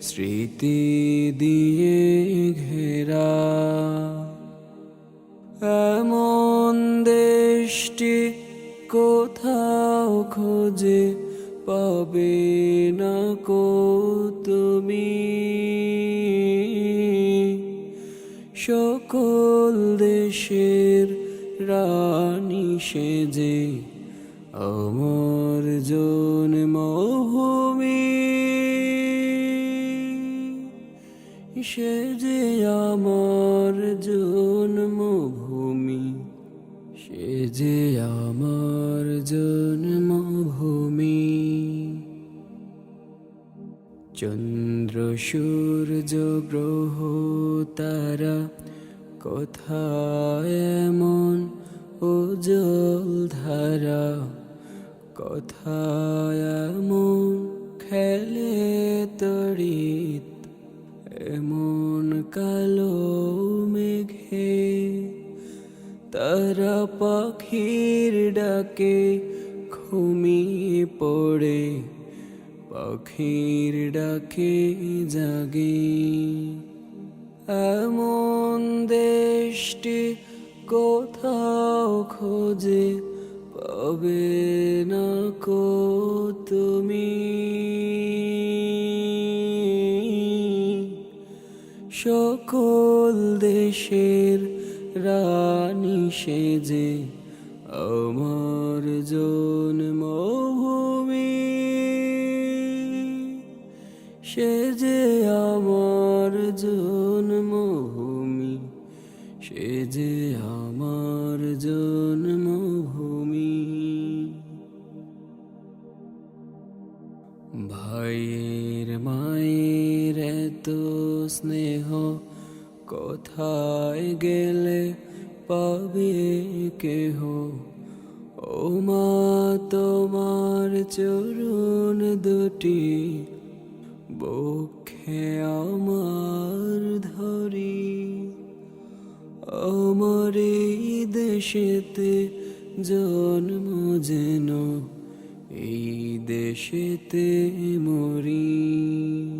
স্মৃতি দিয়ে ঘেরা। এমন দেশটি কোথাও খোঁজে পাবে না কো তুমি। সকল দেশের রানী সেজে, অমর জন্মভূমি সে যে আমার জন্মভূমি সে যে আমার জন্মভূমি। চন্দ্র, সূর্য, গ্রহ, তারা কোথায় এমন উজ্জ্বল ধারা, কোথায় এমন খেলে তড়িৎ এমন কালো মেঘে তারা পাখির ডাকে ঘুমিয়ে পড়ে, পাখির ডাকে জাগে। এমন দেশটি কোথাও খোঁজে পাবে না কো তুমি। সকল দেশের রানী সেজে আমার জন্মভূমি। সে যে আমার জন্মভূমি সে যে আমার জন্মভূমি। ভাইয়ের মায়ের এত স্নেহ কোথায় গেলে পাবে কেহ? ও মা, তোমার চরণ দুটি বক্ষে আমার ধরি। আমার এই দেশেতে জন্ম যেন, এই দেশেতে মরি।